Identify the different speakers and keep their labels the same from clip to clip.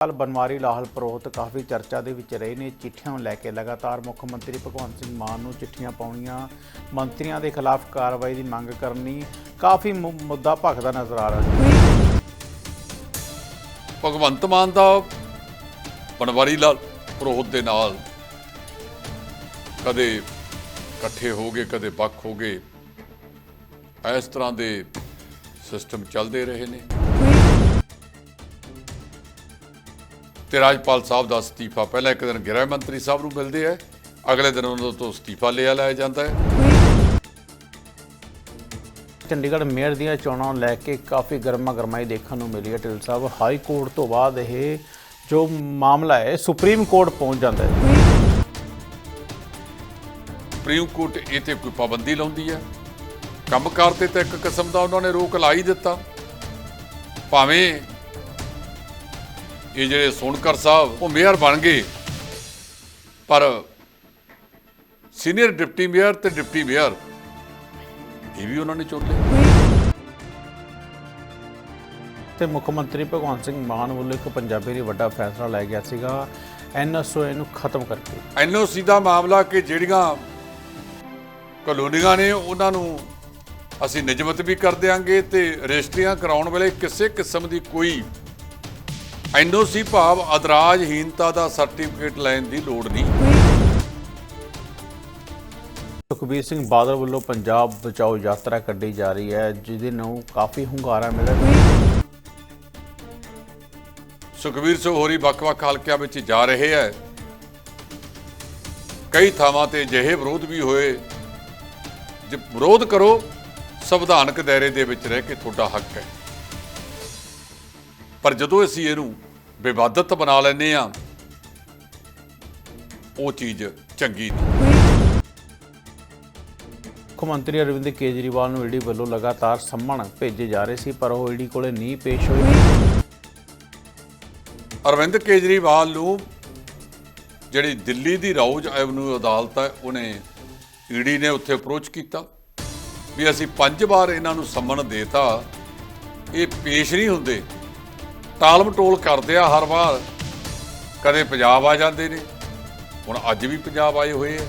Speaker 1: ਕੱਲ ਬਨਵਾਰੀ ਲਾਹਲ ਪ੍ਰੋਹਤ ਕਾਫੀ ਚਰਚਾ ਦੇ ਵਿੱਚ ਰਹੇ ਨੇ, ਚਿੱਠੀਆਂ ਨੂੰ ਲੈ ਕੇ ਲਗਾਤਾਰ ਮੁੱਖ ਮੰਤਰੀ ਭਗਵੰਤ ਸਿੰਘ ਮਾਨ ਨੂੰ ਚਿੱਠੀਆਂ ਪਾਉਣੀਆਂ, ਮੰਤਰੀਆਂ ਦੇ ਖਿਲਾਫ ਕਾਰਵਾਈ ਦੀ ਮੰਗ ਕਰਨੀ, ਕਾਫੀ ਮੁ- ਮੁੱਦਾ ਭਖਦਾ ਨਜ਼ਰ ਆ ਰਿਹਾ ਸੀ
Speaker 2: ਭਗਵੰਤ ਮਾਨ ਦਾ ਬਨਵਾਰੀ ਲਾਲ ਪ੍ਰੋਹਤ ਦੇ ਨਾਲ ਕਦੇ ਇਕੱਠੇ ਹੋ ਗਏ, ਕਦੇ ਵੱਖ ਹੋ ਗਏ, ਇਸ ਤਰ੍ਹਾਂ ਦੇ ਸਿਸਟਮ ਚੱਲਦੇ ਰਹੇ ਨੇ। ਤੇ ਰਾਜਪਾਲ ਸਾਹਿਬ ਦਾ ਅਸਤੀਫਾ। ਪਹਿਲਾਂ ਇੱਕ ਦਿਨ ਗ੍ਰਹਿ ਮੰਤਰੀ ਸਾਹਿਬ ਨੂੰ ਮਿਲਦੇ ਹੈ ਅਗਲੇ ਦਿਨ ਉਹਨਾਂ ਤੋਂ ਅਸਤੀਫਾ ਲਿਆ ਲਾਇਆ ਜਾਂਦਾ ਹੈ।
Speaker 1: ਚੰਡੀਗੜ੍ਹ ਮੇਅਰ ਦੀਆਂ ਚੋਣਾਂ ਲੈ ਕੇ ਕਾਫੀ ਗਰਮਾ ਗਰਮਾਈ ਦੇਖਣ ਨੂੰ ਮਿਲੀ ਹੈ ਢਿੱਲ ਸਾਹਿਬ। ਹਾਈ ਕੋਰਟ ਤੋਂ ਬਾਅਦ ਇਹ ਜੋ ਮਾਮਲਾ ਹੈ ਸੁਪਰੀਮ ਕੋਰਟ ਪਹੁੰਚ ਜਾਂਦਾ ਹੈ।
Speaker 2: ਸੁਪਰੀਮ ਕੋਰਟ ਇਹ ਤੇ ਕੋਈ ਪਾਬੰਦੀ ਲਾਉਂਦੀ ਹੈ। ਕੰਮਕਾਰ ਤੇ ਤਾਂ ਇੱਕ ਕਿਸਮ ਦਾ ਉਹਨਾਂ ਨੇ ਰੋਕ ਲਾ ਹੀ ਦਿੱਤਾ। ਭਾਵੇਂ ਇਹ ਜਿਹੜੇ ਸੋਨਕਰ ਸਾਹਿਬ ਉਹ ਮੇਅਰ ਬਣ ਗਏ। ਪਰ ਸੀਨੀਅਰ ਡਿਪਟੀ ਮੇਅਰ ਤੇ ਡਿਪਟੀ ਮੇਅਰ ਇਹ ਵੀ ਉਹਨਾਂ ਨੇ ਚੁਣ ਲਏ
Speaker 1: ਤੇ ਮੁੱਖ ਮੰਤਰੀ ਭਗਵੰਤ ਸਿੰਘ ਮਾਨ ਵੱਲੋਂ ਇੱਕ ਪੰਜਾਬੀ ਲਈ ਵੱਡਾ ਫੈਸਲਾ ਲਿਆ ਗਿਆ ਸੀਗਾ। ਐਨਐਸਓਏ ਨੂੰ ਖਤਮ ਕਰਕੇ।
Speaker 2: ਐਨਓਸੀ ਦਾ ਮਾਮਲਾ ਕਿ ਜਿਹੜੀਆਂ ਕਲੋਨੀਆਂ ਨੇ ਉਹਨਾਂ ਨੂੰ ਅਸੀਂ ਨਿਯਮਤ ਵੀ ਕਰ ਦਿਆਂਗੇ ਤੇ ਰਜਿਸਟਰੀਆਂ ਕਰਾਉਣ ਵੇਲੇ ਕਿਸੇ ਕਿਸਮ ਦੀ ਕੋਈ ਐਨਓਸੀ ਭਾਵ ਅਦਰਾਜਹੀਨਤਾ ਦਾ ਸਰਟੀਫਿਕੇਟ ਲੈਣ ਦੀ ਲੋੜ ਨਹੀਂ।
Speaker 1: ਸੁਖਬੀਰ ਸਿੰਘ ਬਾਦਲ ਵੱਲੋਂ ਪੰਜਾਬ ਬਚਾਓ ਯਾਤਰਾ ਕੱਢੀ ਜਾ ਰਹੀ ਹੈ ਜਿਹਦੇ ਨੂੰ ਕਾਫੀ ਹੁੰਗਾਰਾ ਮਿਲ ਰਿਹਾ
Speaker 2: ਸੁਖਵੀਰ ਸਿੰਘ ਹੋਰੀ ਵੱਖ-ਵੱਖ ਹਲਕਿਆਂ ਵਿੱਚ ਜਾ ਰਹੇ ਹੈ। ਕਈ ਥਾਵਾਂ ਤੇ ਜਿਹੇ ਵਿਰੋਧ ਵੀ ਹੋਏ। ਜੇ ਵਿਰੋਧ ਕਰੋ ਸੰਵਿਧਾਨਕ ਦਾਇਰੇ ਦੇ ਵਿੱਚ ਰਹਿ ਕੇ ਤੁਹਾਡਾ ਹੱਕ ਹੈ। ਪਰ ਜਦੋਂ ਅਸੀਂ ਇਹਨੂੰ ਵਿਵਾਦਤ ਬਣਾ ਲੈਨੇ ਆ ਉਹ ਚੀਜ਼ ਚੰਗੀ ਨਹੀਂ।
Speaker 1: ਮੁੱਖ ਮੰਤਰੀ ਅਰਵਿੰਦ ਕੇਜਰੀਵਾਲ ਨੂੰ ਈਡੀ ਵੱਲੋਂ ਲਗਾਤਾਰ ਸੰਮਣ ਭੇਜੇ ਜਾ ਰਹੇ ਸੀ ਪਰ ਉਹ ਈਡੀ ਕੋਲੇ ਨਹੀਂ ਪੇਸ਼ ਹੋਏ।
Speaker 2: ਅਰਵਿੰਦ ਕੇਜਰੀਵਾਲ ਨੂੰ ਜਿਹੜੀ ਦਿੱਲੀ ਦੀ ਰੌਜ ਐਵਨਿਊ ਅਦਾਲਤ ਹੈ ਉਹਨੇ ਈਡੀ ਨੇ ਉੱਥੇ ਅਪਰੋਚ ਕੀਤਾ ਵੀ ਅਸੀਂ ਪੰਜ ਵਾਰ ਇਹਨਾਂ ਨੂੰ ਸੰਮਣ ਦੇਤਾ ਇਹ ਪੇਸ਼ ਨਹੀਂ ਹੁੰਦੇ। ਟਾਲਮ ਟੋਲ ਕਰਦੇ ਆ ਹਰ ਵਾਰ। ਕਦੇ ਪੰਜਾਬ ਆ ਜਾਂਦੇ ਨੇ। ਹੁਣ ਅੱਜ ਵੀ ਪੰਜਾਬ ਆਏ ਹੋਏ ਆ।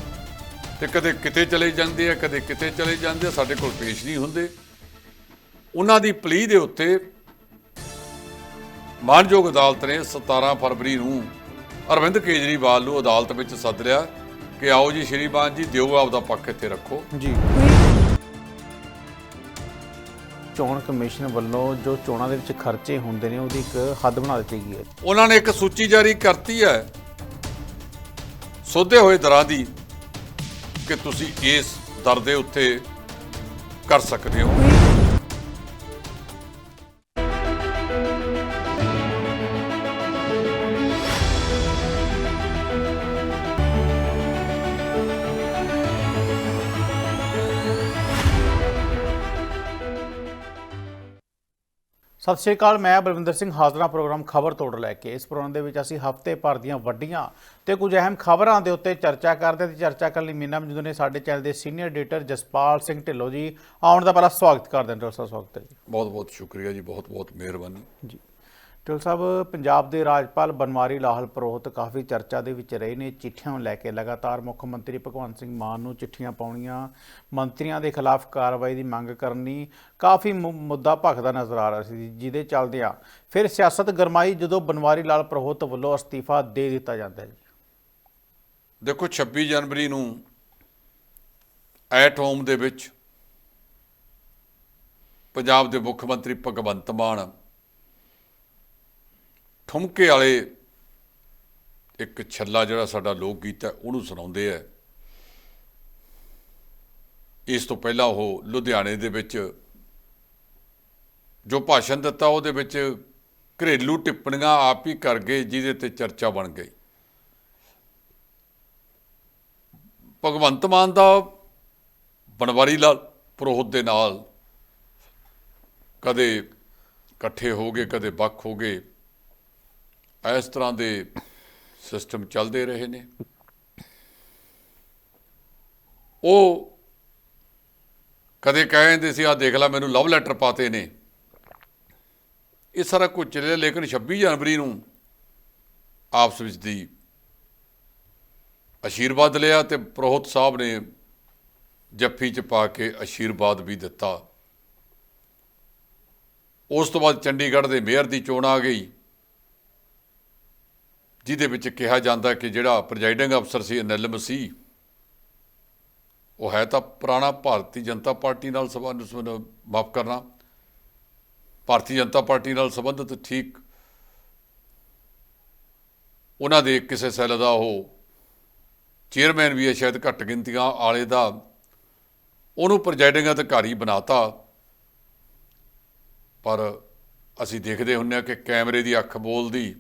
Speaker 2: ਤੇ ਕਦੇ ਕਿਤੇ ਚਲੇ ਜਾਂਦੇ ਆ, ਕਦੇ ਕਿਤੇ ਚਲੇ ਜਾਂਦੇ ਆ, ਸਾਡੇ ਕੋਲ ਪੇਸ਼ ਨਹੀਂ ਹੁੰਦੇ। ਉਹਨਾਂ ਦੀ ਪਲੀ ਦੇ ਉੱਤੇ ਮਾਨਯੋਗ ਅਦਾਲਤ ਨੇ 17 ਫਰਵਰੀ ਨੂੰ ਅਰਵਿੰਦ ਕੇਜਰੀਵਾਲ ਨੂੰ ਅਦਾਲਤ ਵਿੱਚ ਸੱਦ ਲਿਆ ਕਿ ਆਓ ਜੀ ਸ਼੍ਰੀਮਾਨ ਜੀ, ਦਿਓ ਆਪਦਾ ਪੱਖ ਇੱਥੇ ਰੱਖੋ।
Speaker 1: ਜੀ। ਚੋਣ ਕਮਿਸ਼ਨ ਵੱਲੋਂ ਜੋ ਚੋਣਾਂ ਦੇ ਵਿੱਚ ਖਰਚੇ ਹੁੰਦੇ ਨੇ, ਉਹਦੀ ਇੱਕ ਹੱਦ ਬਣਾ ਦਿੱਤੀ ਗਈ ਹੈ।
Speaker 2: ਉਹਨਾਂ ਨੇ ਇੱਕ ਸੂਚੀ ਜਾਰੀ ਕਰਤੀ ਹੈ, ਸੋਧੇ ਹੋਏ ਦਰਾਂ ਦੀ, ਕਿ ਤੁਸੀਂ ਇਸ ਦਰ ਦੇ ਉੱਤੇ ਕਰ ਸਕਦੇ ਹੋ।
Speaker 1: ਸਤਿ ਸ਼੍ਰੀ ਅਕਾਲ ਮੈਂ ਬਲਵਿੰਦਰ ਸਿੰਘ ਹਾਜ਼ਰਾ ਪ੍ਰੋਗਰਾਮ ਖਬਰ ਤੋੜ ਲੈ ਕੇ। ਇਸ ਪ੍ਰੋਗਰਾਮ ਦੇ ਵਿੱਚ ਅਸੀਂ ਹਫ਼ਤੇ ਭਰ ਦੀਆਂ ਵੱਡੀਆਂ ਤੇ ਕੁਝ ਅਹਿਮ ਖਬਰਾਂ ਦੇ ਉੱਤੇ ਚਰਚਾ ਕਰਦੇ ਤੇ ਚਰਚਾ ਕਰਨ ਲਈ ਮੀਨਾ ਮਜਦੂਰ ਨੇ ਸਾਡੇ ਚੈਨਲ ਦੇ ਸੀਨੀਅਰ ਐਡੀਟਰ ਜਸਪਾਲ ਸਿੰਘ ਢਿੱਲੋਂ ਜੀ। ਆਉਣ ਦਾ ਪਹਿਲਾਂ ਸਵਾਗਤ ਕਰਦੇ ਹਾਂ। ਡਾਕਟਰ ਸਾਹਿਬ ਸਵਾਗਤ ਹੈ ਜੀ।
Speaker 2: ਬਹੁਤ ਬਹੁਤ ਸ਼ੁਕਰੀਆ ਜੀ ਬਹੁਤ ਬਹੁਤ ਮਿਹਰਬਾਨੀ।
Speaker 1: ਜੀ। ਢਿੱਲੋਂ ਸਾਹਿਬ, ਪੰਜਾਬ ਦੇ ਰਾਜਪਾਲ ਬਨਵਾਰੀ ਲਾਲ ਪ੍ਰੋਹਤ ਕਾਫੀ ਚਰਚਾ ਦੇ ਵਿੱਚ ਰਹੇ ਨੇ, ਚਿੱਠੀਆਂ ਨੂੰ ਲੈ ਕੇ ਲਗਾਤਾਰ ਮੁੱਖ ਮੰਤਰੀ ਭਗਵੰਤ ਸਿੰਘ ਮਾਨ ਨੂੰ ਚਿੱਠੀਆਂ ਪਾਉਣੀਆਂ, ਮੰਤਰੀਆਂ ਦੇ ਖਿਲਾਫ ਕਾਰਵਾਈ ਦੀ ਮੰਗ ਕਰਨੀ, ਕਾਫੀ ਮੁ- ਮੁੱਦਾ ਭਖਦਾ ਨਜ਼ਰ ਆ ਰਿਹਾ ਸੀ, ਜਿਹਦੇ ਚੱਲਦਿਆਂ ਫਿਰ ਸਿਆਸਤ ਗਰਮਾਈ ਜਦੋਂ ਬਨਵਾਰੀ ਲਾਲ ਪ੍ਰੋਹਤ ਵੱਲੋਂ ਅਸਤੀਫਾ ਦੇ ਦਿੱਤਾ ਜਾਂਦਾ ਹੈ ਜੀ।
Speaker 2: ਦੇਖੋ 26 ਜਨਵਰੀ ਨੂੰ ਐਟ ਹੋਮ ਦੇ ਵਿੱਚ ਪੰਜਾਬ ਦੇ ਮੁੱਖ ਮੰਤਰੀ ਭਗਵੰਤ ਮਾਨ ਠੁਮਕੇ ਵਾਲੇ ਇੱਕ ਛੱਲਾ ਜਿਹੜਾ ਸਾਡਾ ਲੋਕ ਗੀਤ ਹੈ, ਉਹਨੂੰ ਸੁਣਾਉਂਦੇ ਆ। ਇਸ ਤੋਂ ਪਹਿਲਾਂ ਉਹ ਲੁਧਿਆਣੇ ਦੇ ਵਿੱਚ ਜੋ ਭਾਸ਼ਣ ਦਿੱਤਾ, ਉਹਦੇ ਵਿੱਚ ਘਰੇਲੂ ਟਿੱਪਣੀਆਂ ਆਪ ਹੀ ਕਰ ਗਏ, ਜਿਹਦੇ ਤੇ ਚਰਚਾ ਬਣ ਗਈ। ਭਗਵੰਤ ਮਾਨ ਦਾ ਬਨਵਾਰੀ ਲਾਲ ਪ੍ਰੋਹਤ ਦੇ ਨਾਲ ਕਦੇ ਇਕੱਠੇ ਹੋ ਗਏ, ਕਦੇ ਵੱਖ ਹੋ ਗਏ। ਇਸ ਤਰ੍ਹਾਂ ਦੇ ਸਿਸਟਮ ਚੱਲਦੇ ਰਹੇ ਨੇ। ਉਹ ਕਦੇ ਕਹਿੰਦੇ ਸੀ ਆ ਦੇਖ ਲੈ, ਮੈਨੂੰ ਲਵ ਲੈਟਰ ਪਾਤੇ ਨੇ। ਇਹ ਸਾਰਾ ਕੁਝ ਚੱਲਿਆ, ਲੇਕਿਨ 26 ਜਨਵਰੀ ਨੂੰ ਆਪਸ ਵਿੱਚ ਦੀ ਅਸ਼ੀਰਵਾਦ ਲਿਆ ਤੇ ਪ੍ਰੋਹਤ ਸਾਹਿਬ ਨੇ ਜੱਫੀ ਚ ਪਾ ਕੇ ਅਸ਼ੀਰਵਾਦ ਵੀ ਦਿੱਤਾ। ਉਸ ਤੋਂ ਬਾਅਦ ਚੰਡੀਗੜ੍ਹ ਦੇ ਮੇਅਰ ਦੀ ਚੋਣ ਆ ਗਈ। ਜਿਹਦੇ ਵਿੱਚ ਕਿਹਾ ਜਾਂਦਾ ਕਿ ਜਿਹੜਾ ਪ੍ਰੈਜ਼ਾਈਡਿੰਗ ਅਫਸਰ ਸੀ ਅਨਿਲ ਮਸੀਹ ਉਹ ਹੈ ਤਾਂ ਪੁਰਾਣਾ ਭਾਰਤੀ ਜਨਤਾ ਪਾਰਟੀ ਨਾਲ ਸੰਬੰਧ ਮਾਫ ਕਰਨਾ। ਭਾਰਤੀ ਜਨਤਾ ਪਾਰਟੀ ਨਾਲ ਸੰਬੰਧਿਤ ਠੀਕ ਉਹਨਾਂ ਦੇ ਕਿਸੇ ਸੈੱਲ ਦਾ ਉਹ ਚੇਅਰਮੈਨ ਵੀ ਹੈ, ਸ਼ਾਇਦ ਘੱਟ ਗਿਣਤੀਆਂ ਆਲੇ ਦਾ। ਉਹਨੂੰ ਪ੍ਰੈਜ਼ਾਈਡਿੰਗ ਅਧਿਕਾਰੀ ਬਣਾਤਾ। ਪਰ ਅਸੀਂ ਦੇਖਦੇ ਹੁੰਨੇ ਆ ਕਿ ਕੈਮਰੇ ਦੀ ਅੱਖ ਬੋਲਦੀ।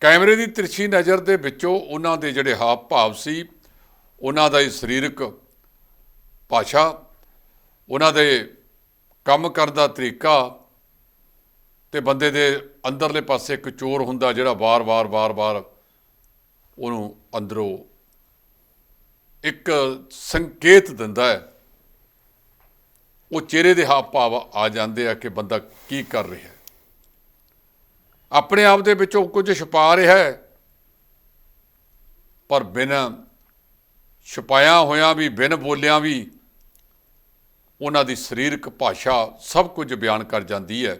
Speaker 2: ਕੈਮਰੇ ਦੀ ਤਿਰਛੀ ਨਜ਼ਰ ਦੇ ਵਿੱਚੋਂ ਉਹਨਾਂ ਦੇ ਜਿਹੜੇ ਹਾਵ ਭਾਵ ਸੀ, ਉਹਨਾਂ ਦਾ ਹੀ ਸਰੀਰਕ ਭਾਸ਼ਾ, ਉਹਨਾਂ ਦੇ ਕੰਮ ਕਰਨ ਦਾ ਤਰੀਕਾ ਤੇ ਬੰਦੇ ਦੇ ਅੰਦਰਲੇ ਪਾਸੇ ਇੱਕ ਚੋਰ ਹੁੰਦਾ ਜਿਹੜਾ ਵਾਰ-ਵਾਰ ਵਾਰ-ਵਾਰ ਉਹਨੂੰ ਅੰਦਰੋਂ ਇੱਕ ਸੰਕੇਤ ਦਿੰਦਾ ਹੈ। ਉਹ ਚਿਹਰੇ ਦੇ ਹਾਵ ਭਾਵ ਆ ਜਾਂਦੇ ਆ ਕਿ ਬੰਦਾ ਕੀ ਕਰ ਰਿਹਾ ਹੈ। ਆਪਣੇ ਆਪ ਦੇ ਵਿੱਚੋਂ ਕੁਝ ਛੁਪਾ ਰਿਹਾ ਹੈ। ਪਰ ਬਿਨ ਛੁਪਾਇਆ ਹੋਇਆ ਵੀ, ਬਿਨ ਬੋਲਿਆਂ ਵੀ ਉਹਨਾਂ ਦੀ ਸਰੀਰਕ ਭਾਸ਼ਾ ਸਭ ਕੁਝ ਬਿਆਨ ਕਰ ਜਾਂਦੀ ਹੈ।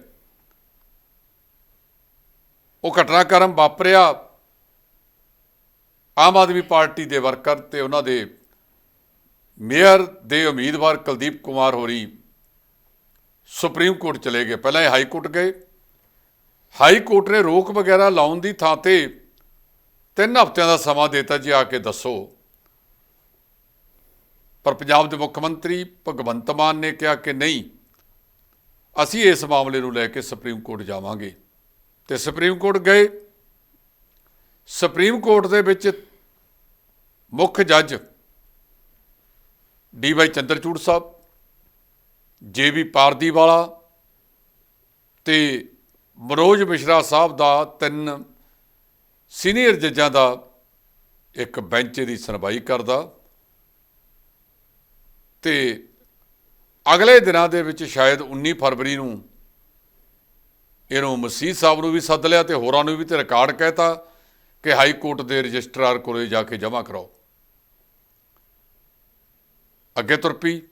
Speaker 2: ਉਹ ਘਟਨਾਕ੍ਰਮ ਵਾਪਰਿਆ। ਆਮ ਆਦਮੀ ਪਾਰਟੀ ਦੇ ਵਰਕਰ ਤੇ ਉਹਨਾਂ ਦੇ ਮੇਅਰ ਦੇ ਉਮੀਦਵਾਰ ਕੁਲਦੀਪ ਕੁਮਾਰ ਹੋਰੀ ਸੁਪਰੀਮ ਕੋਰਟ ਚਲੇ ਗਏ। ਪਹਿਲਾਂ ਇਹ ਹਾਈ ਕੋਰਟ ਗਏ। ਹਾਈ ਕੋਰਟ ਨੇ ਰੋਕ ਵਗੈਰਾ ਲਾਉਣ ਦੀ ਥਾਂ ਤੇ ਤਿੰਨ ਹਫ਼ਤਿਆਂ ਦਾ ਸਮਾਂ ਦਿੱਤਾ ਜੀ, ਆ ਕੇ ਦੱਸੋ। ਪਰ ਪੰਜਾਬ ਦੇ ਮੁੱਖ ਮੰਤਰੀ ਭਗਵੰਤ ਮਾਨ ਨੇ ਕਿਹਾ ਕਿ ਨਹੀਂ, ਅਸੀਂ ਇਸ ਮਾਮਲੇ ਨੂੰ ਲੈ ਕੇ ਸੁਪਰੀਮ ਕੋਰਟ ਜਾਵਾਂਗੇ। ਤੇ ਸੁਪਰੀਮ ਕੋਰਟ ਗਏ। ਸੁਪਰੀਮ ਕੋਰਟ ਦੇ ਵਿੱਚ ਮੁੱਖ ਜੱਜ ਡੀ ਵਾਈ ਚੰਦਰਚੂੜ ਸਾਹਿਬ, ਜੇ ਵੀ ਪਾਰਦੀ ਵਾਲਾ ਤੇ ਮਨੋਜ ਮਿਸ਼ਰਾ ਸਾਹਿਬ ਦਾ ਤਿੰਨ ਸੀਨੀਅਰ ਜੱਜਾਂ ਦਾ ਇੱਕ ਬੈਂਚ ਦੀ ਸੁਣਵਾਈ ਕਰਦਾ। ਤੇ ਅਗਲੇ ਦਿਨਾਂ ਦੇ ਵਿੱਚ ਸ਼ਾਇਦ 19 ਫਰਵਰੀ ਨੂੰ ਇਹਨੂੰ ਮਸੀਹ ਸਾਹਿਬ ਨੂੰ ਵੀ ਸੱਦ ਲਿਆ ਤੇ ਹੋਰਾਂ ਨੂੰ ਵੀ ਤੇ ਰਿਕਾਰਡ ਕਹਿਤਾ ਕਿ ਹਾਈ ਕੋਰਟ ਦੇ ਰਜਿਸਟਰਾਰ ਕੋਲੇ ਜਾ ਕੇ ਜਮ੍ਹਾਂ ਕਰਾਓ। ਅੱਗੇ ਤੁਰ ਪਈ।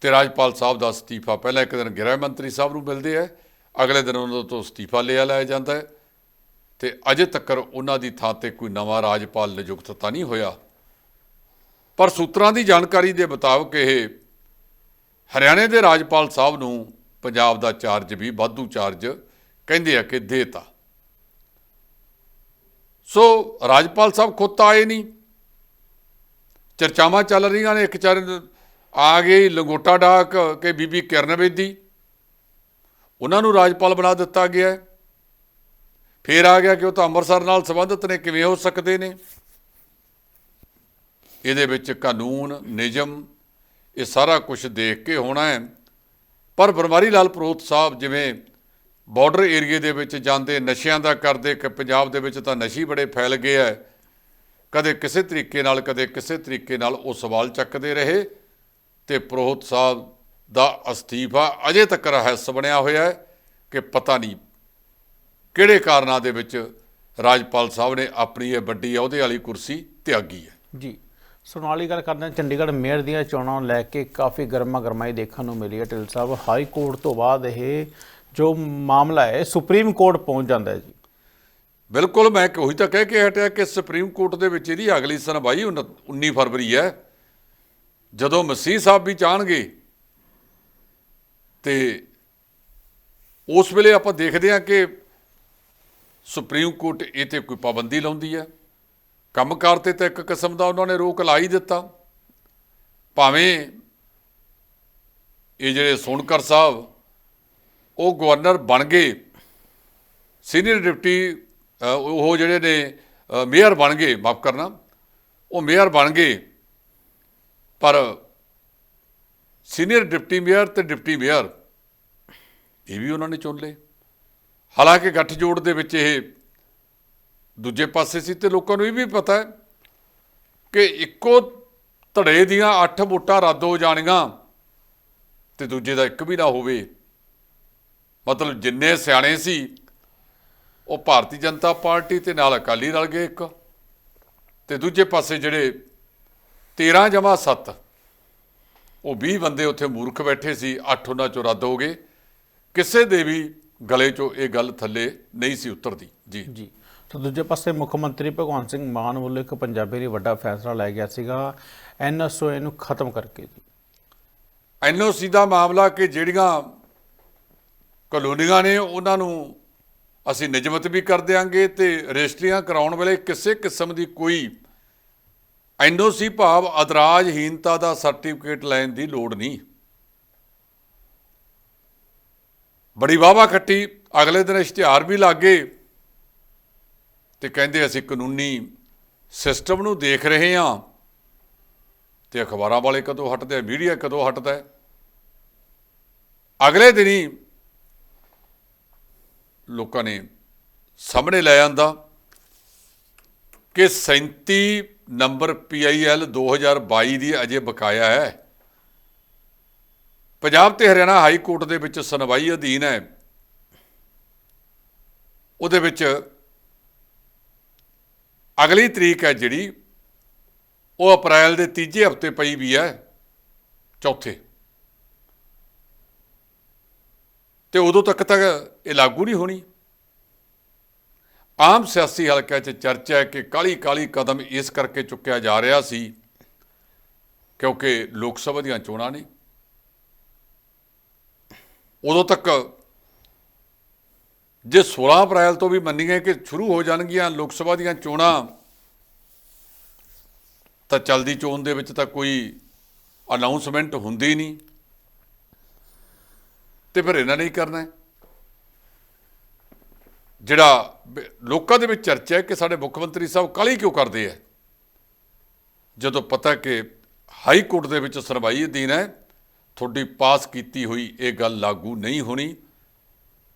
Speaker 2: ਤੇ ਰਾਜਪਾਲ ਸਾਹਿਬ ਦਾ ਅਸਤੀਫਾ। ਪਹਿਲਾਂ ਇੱਕ ਦਿਨ ਗ੍ਰਹਿ ਮੰਤਰੀ ਸਾਹਿਬ ਨੂੰ ਮਿਲਦੇ ਆ, ਅਗਲੇ ਦਿਨ ਉਹਨਾਂ ਤੋਂ ਅਸਤੀਫਾ ਲਿਆ ਲਾਇਆ ਜਾਂਦਾ ਹੈ। ਤੇ ਅਜੇ ਤੱਕ ਉਹਨਾਂ ਦੀ ਥਾਂ ਤੇ ਕੋਈ ਨਵਾਂ ਰਾਜਪਾਲ ਨਿਯੁਕਤ ਤਾਂ ਨਹੀਂ ਹੋਇਆ। ਪਰ ਸੂਤਰਾਂ ਦੀ ਜਾਣਕਾਰੀ ਦੇ ਮੁਤਾਬਕ ਇਹ ਹਰਿਆਣੇ ਦੇ ਰਾਜਪਾਲ ਸਾਹਿਬ ਨੂੰ ਪੰਜਾਬ ਦਾ ਚਾਰਜ ਵੀ, ਵਾਧੂ ਚਾਰਜ ਕਹਿੰਦੇ ਆ ਕਿ ਦੇਤਾ। ਸੋ ਰਾਜਪਾਲ ਸਾਹਿਬ ਖੁਦ ਤਾਂ ਆਏ ਨਹੀਂ। ਚਰਚਾਵਾਂ ਚੱਲ ਰਹੀਆਂ ਨੇ ਇੱਕ ਚਾਰੇ ਆ ਗਈ ਲੰਗੋਟਾ ਡਾਕ ਕੇ ਬੀਬੀ ਕਿਰਨ ਬੇਦੀ। ਉਹਨਾਂ ਨੂੰ ਰਾਜਪਾਲ ਬਣਾ ਦਿੱਤਾ ਗਿਆ। ਹੈ ਫੇਰ ਆ ਗਿਆ ਕਿ ਉਹ ਤਾਂ ਅੰਮ੍ਰਿਤਸਰ ਨਾਲ ਸੰਬੰਧਿਤ ਨੇ, ਕਿਵੇਂ ਹੋ ਸਕਦੇ ਨੇ? ਇਹਦੇ ਵਿੱਚ ਕਾਨੂੰਨ, ਨਿਯਮ, ਇਹ ਸਾਰਾ ਕੁਝ ਦੇਖ ਕੇ ਹੋਣਾ ਹੈ। ਪਰ ਬਰਮਾਰੀ ਲਾਲ ਪ੍ਰੋਤ ਸਾਹਿਬ ਜਿਵੇਂ ਬਾਰਡਰ ਏਰੀਏ ਦੇ ਵਿੱਚ ਜਾਂਦੇ, ਨਸ਼ਿਆਂ ਦਾ ਕਰਦੇ, ਕਿ ਪੰਜਾਬ ਦੇ ਵਿੱਚ ਤਾਂ ਨਸ਼ੀ ਬੜੇ ਫੈਲ ਗਏ ਹੈ। ਕਦੇ ਕਿਸੇ ਤਰੀਕੇ ਨਾਲ, ਕਦੇ ਕਿਸੇ ਤਰੀਕੇ ਨਾਲ ਉਹ ਸਵਾਲ ਚੱਕਦੇ ਰਹੇ। ਤੇ ਪ੍ਰੋਹਤ ਸਾਹਿਬ ਦਾ ਅਸਤੀਫਾ ਅਜੇ ਤੱਕ ਰਹੱਸ ਬਣਿਆ ਹੋਇਆ ਹੈ ਕਿ ਪਤਾ ਨਹੀਂ ਕਿਹੜੇ ਕਾਰਨਾਂ ਦੇ ਵਿੱਚ ਰਾਜਪਾਲ ਸਾਹਿਬ ਨੇ ਆਪਣੀ ਇਹ ਵੱਡੀ ਅਹੁਦੇ ਵਾਲੀ ਕੁਰਸੀ ਤਿਆਗੀ ਹੈ।
Speaker 1: ਜੀ ਸੁਣਾਲੀ ਗੱਲ ਕਰਦੇ ਹਾਂ ਚੰਡੀਗੜ੍ਹ ਮੇਅਰ ਦੀਆਂ ਚੋਣਾਂ ਲੈ ਕੇ ਕਾਫੀ ਗਰਮਾ ਗਰਮਾਈ ਦੇਖਣ ਨੂੰ ਮਿਲੀ ਹੈ ਢਿੱਲ ਸਾਹਿਬ। ਹਾਈ ਕੋਰਟ ਤੋਂ ਬਾਅਦ ਇਹ ਜੋ ਮਾਮਲਾ ਹੈ ਸੁਪਰੀਮ ਕੋਰਟ ਪਹੁੰਚ ਜਾਂਦਾ ਹੈ ਜੀ।
Speaker 2: ਬਿਲਕੁਲ ਮੈਂ ਉਹੀ ਤਾਂ ਕਹਿ ਕੇ ਹਟਿਆ ਕਿ ਸੁਪਰੀਮ ਕੋਰਟ ਦੇ ਵਿੱਚ ਇਹਦੀ ਅਗਲੀ ਸੁਣਵਾਈ 19 ਫਰਵਰੀ ਹੈ। ਜਦੋਂ ਮਸੀਹ ਸਾਹਿਬ ਵੀ ਚਾਹਣਗੇ ਤੇ ਉਸ ਵੇਲੇ ਆਪਾਂ ਦੇਖਦੇ ਹਾਂ ਕਿ ਸੁਪਰੀਮ ਕੋਰਟ ਇਹ ਤੇ ਕੋਈ ਪਾਬੰਦੀ ਲਾਉਂਦੀ ਹੈ। ਕੰਮਕਾਰ ਤੇ ਤਾਂ ਇੱਕ ਕਿਸਮ ਦਾ ਉਹਨਾਂ ਨੇ ਰੋਕ ਲਾ ਹੀ ਦਿੱਤਾ। ਭਾਵੇਂ ਇਹ ਜਿਹੜੇ ਸੋਨਕਰ ਸਾਹਿਬ, ਉਹ ਗਵਰਨਰ ਬਣ ਗਏ, ਸੀਨੀਅਰ ਡਿਪਟੀ ਉਹ ਜਿਹੜੇ ਨੇ ਮੇਅਰ ਬਣ ਗਏ, ਮਾਫ ਕਰਨਾ, ਉਹ ਮੇਅਰ ਬਣ ਗਏ ਪਰ ਸੀਨੀਅਰ ਡਿਪਟੀ ਮੇਅਰ ਤੇ ਡਿਪਟੀ ਮੇਅਰ ਇਹ ਵੀ ਉਹਨਾਂ ਨੇ ਚੁਣ ਲਏ। ਹਾਲਾਂਕਿ ਗੱਠਜੋੜ ਦੇ ਵਿੱਚ ਇਹ ਦੂਜੇ ਪਾਸੇ ਸੀ ਤੇ ਲੋਕਾਂ ਨੂੰ ਇਹ ਵੀ ਪਤਾ ਹੈ ਕਿ ਇੱਕੋ ਧੜੇ ਦੀਆਂ 8 ਵੋਟਾਂ ਰੱਦ ਹੋ ਜਾਣੀਆਂ ਤੇ ਦੂਜੇ ਦਾ ਇੱਕ ਵੀ ਨਾ ਹੋਵੇ। ਮਤਲਬ ਜਿੰਨੇ ਸਿਆਣੇ ਸੀ, ਉਹ ਭਾਰਤੀ ਜਨਤਾ ਪਾਰਟੀ ਤੇ ਨਾਲ ਅਕਾਲੀ ਰਲ ਗਏ ਇੱਕ ਤੇ ਦੂਜੇ ਪਾਸੇ ਜਿਹੜੇ 13 ਜਮਾ 7 ਉਹ 20 ਬੰਦੇ ਉੱਥੇ ਮੂਰਖ ਬੈਠੇ ਸੀ 8 ਉਹਨਾਂ ਚੋਂ ਰੱਦ ਹੋ ਗਏ। ਕਿਸੇ ਦੇ ਵੀ ਗਲੇ ਚੋਂ ਇਹ ਗੱਲ ਥੱਲੇ ਨਹੀਂ ਸੀ ਉਤਰਦੀ। ਜੀ।
Speaker 1: ਜੀ। ਤਾਂ ਦੂਜੇ ਪਾਸੇ ਮੁੱਖ ਮੰਤਰੀ ਭਗਵੰਤ ਸਿੰਘ ਮਾਨ ਵੱਲੋਂ ਇੱਕ ਪੰਜਾਬੀ ਲਈ ਵੱਡਾ ਫੈਸਲਾ ਲਿਆ ਗਿਆ ਸੀਗਾ। ਐਨਐਸਓ ਨੂੰ ਖਤਮ ਕਰਕੇ ਜੀ।
Speaker 2: ਐਨਓਸੀ ਦਾ ਮਾਮਲਾ ਕਿ ਜਿਹੜੀਆਂ ਕਲੋਨੀਆਂ ਨੇ ਉਹਨਾਂ ਨੂੰ ਅਸੀਂ ਨਿਯਮਤ ਵੀ ਕਰ ਦਿਆਂਗੇ ਤੇ ਰਜਿਸਟਰੀਆਂ ਕਰਾਉਣ ਵੇਲੇ ਕਿਸੇ ਕਿਸਮ ਦੀ ਕੋਈ ਐਨਓਸੀ ਭਾਵ ਅਦਰਾਜਹੀਨਤਾ ਦਾ ਸਰਟੀਫਿਕੇਟ ਲੈਣ ਦੀ ਲੋੜ ਨਹੀਂ। ਬੜੀ ਵਾਵਾ ਖੱਟੀ, ਅਗਲੇ ਦਿਨ ਇਸ਼ਤਿਹਾਰ ਵੀ ਲੱਗੇ ਤੇ ਕਹਿੰਦੇ ਅਸੀਂ ਕਾਨੂੰਨੀ ਸਿਸਟਮ ਨੂੰ ਦੇਖ ਰਹੇ ਹਾਂ ਤੇ ਅਖਬਾਰਾਂ ਵਾਲੇ ਕਦੋਂ ਹਟਦੇ ਮੀਡੀਆ ਕਦੋਂ ਹਟਦਾ ਹੈ। ਅਗਲੇ ਦਿਨ ਹੀ ਲੋਕਾਂ ਨੇ ਸਾਹਮਣੇ ਲੈ ਆਂਦਾ ਕਿ 37 ਨੰਬਰ PIL 2022 ਦੀ ਅਜੇ ਬਕਾਇਆ ਹੈ। ਪੰਜਾਬ ਤੇ ਹਰਿਆਣਾ ਹਾਈ ਕੋਰਟ ਦੇ ਵਿੱਚ ਸੁਣਵਾਈ ਅਧੀਨ ਹੈ। ਉਹਦੇ ਵਿੱਚ ਅਗਲੀ ਤਰੀਕ ਹੈ ਜਿਹੜੀ, ਉਹ ਅਪ੍ਰੈਲ ਦੇ ਤੀਜੇ ਹਫ਼ਤੇ ਪਈ ਵੀ ਹੈ, ਚੌਥੇ। ਤੇ ਉਦੋਂ ਤੱਕ ਤੱਕ ਇਹ ਲਾਗੂ ਨਹੀਂ ਹੋਣੀ। ਆਮ ਸਿਆਸੀ ਹਲਕਿਆਂ 'ਚ ਚਰਚਾ ਹੈ ਕਿ ਕਾਲੀ ਕਾਲੀ ਕਦਮ ਇਸ ਕਰਕੇ ਚੁੱਕਿਆ ਜਾ ਰਿਹਾ ਸੀ ਕਿਉਂਕਿ ਲੋਕ ਸਭਾ ਦੀਆਂ ਚੋਣਾਂ ਨੇ। ਉਦੋਂ ਤੱਕ ਜੇ 16 ਅਪ੍ਰੈਲ ਤੋਂ ਵੀ ਮੰਨੀਏ ਕਿ ਸ਼ੁਰੂ ਹੋ ਜਾਣਗੀਆਂ ਲੋਕ ਸਭਾ ਦੀਆਂ ਚੋਣਾਂ, ਤਾਂ ਚਲਦੀ ਚੋਣ ਦੇ ਵਿੱਚ ਤਾਂ ਕੋਈ ਅਨਾਉਂਸਮੈਂਟ ਹੁੰਦੀ ਨਹੀਂ। ਤੇ ਫਿਰ ਇਹਨਾਂ ਨੇ ਹੀ ਕਰਨਾ ਹੈ। ਜਿਹੜਾ ਲੋਕਾਂ ਦੇ ਵਿੱਚ ਚਰਚਾ ਹੈ ਕਿ ਸਾਡੇ ਮੁੱਖ ਮੰਤਰੀ ਸਾਹਿਬ ਕਾਲੀ ਕਿਉਂ ਕਰਦੇ ਆ? ਜਦੋਂ ਪਤਾ ਕਿ ਹਾਈ ਕੋਰਟ ਦੇ ਵਿੱਚ ਸੁਣਵਾਈ ਅਧੀਨ ਹੈ ਤੁਹਾਡੀ ਪਾਸ ਕੀਤੀ ਹੋਈ ਇਹ ਗੱਲ ਲਾਗੂ ਨਹੀਂ ਹੋਣੀ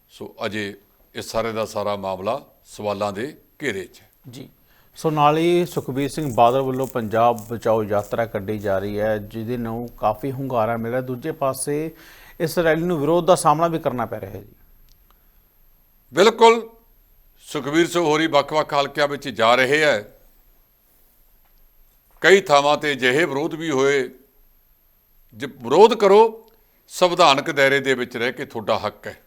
Speaker 2: ਸੋ ਅਜੇ ਇਹ ਸਾਰੇ ਦਾ ਸਾਰਾ ਮਾਮਲਾ ਸਵਾਲਾਂ ਦੇ ਘੇਰੇ 'ਚ ਹੈ।
Speaker 1: ਜੀ। ਸੋ ਨਾਲ ਹੀ ਸੁਖਬੀਰ ਸਿੰਘ ਬਾਦਲ ਵੱਲੋਂ ਪੰਜਾਬ ਬਚਾਓ ਯਾਤਰਾ ਕੱਢੀ ਜਾ ਰਹੀ ਹੈ ਜਿਹਦੇ ਨੂੰ ਕਾਫੀ ਹੁੰਗਾਰਾ ਮਿਲ ਰਿਹਾ ਦੂਜੇ ਪਾਸੇ ਇਸ ਰੈਲੀ ਨੂੰ ਵਿਰੋਧ ਦਾ ਸਾਹਮਣਾ ਵੀ ਕਰਨਾ ਪੈ ਰਿਹਾ ਹੈ ਜੀ।
Speaker 2: ਬਿਲਕੁਲ। ਸੁਖਬੀਰ ਸਿੰਘ ਹੋਰੀ ਵੱਖ-ਵੱਖ ਹਲਕਿਆਂ ਵਿੱਚ ਜਾ ਰਹੇ ਹੈ ਕਈ ਥਾਵਾਂ ਤੇ ਜਿਹੇ ਵਿਰੋਧ ਵੀ ਹੋਏ। ਜੇ ਵਿਰੋਧ ਕਰੋ, ਸੰਵਿਧਾਨਕ ਦਾਇਰੇ ਦੇ ਵਿੱਚ ਰਹਿ ਕੇ ਤੁਹਾਡਾ ਹੱਕ ਹੈ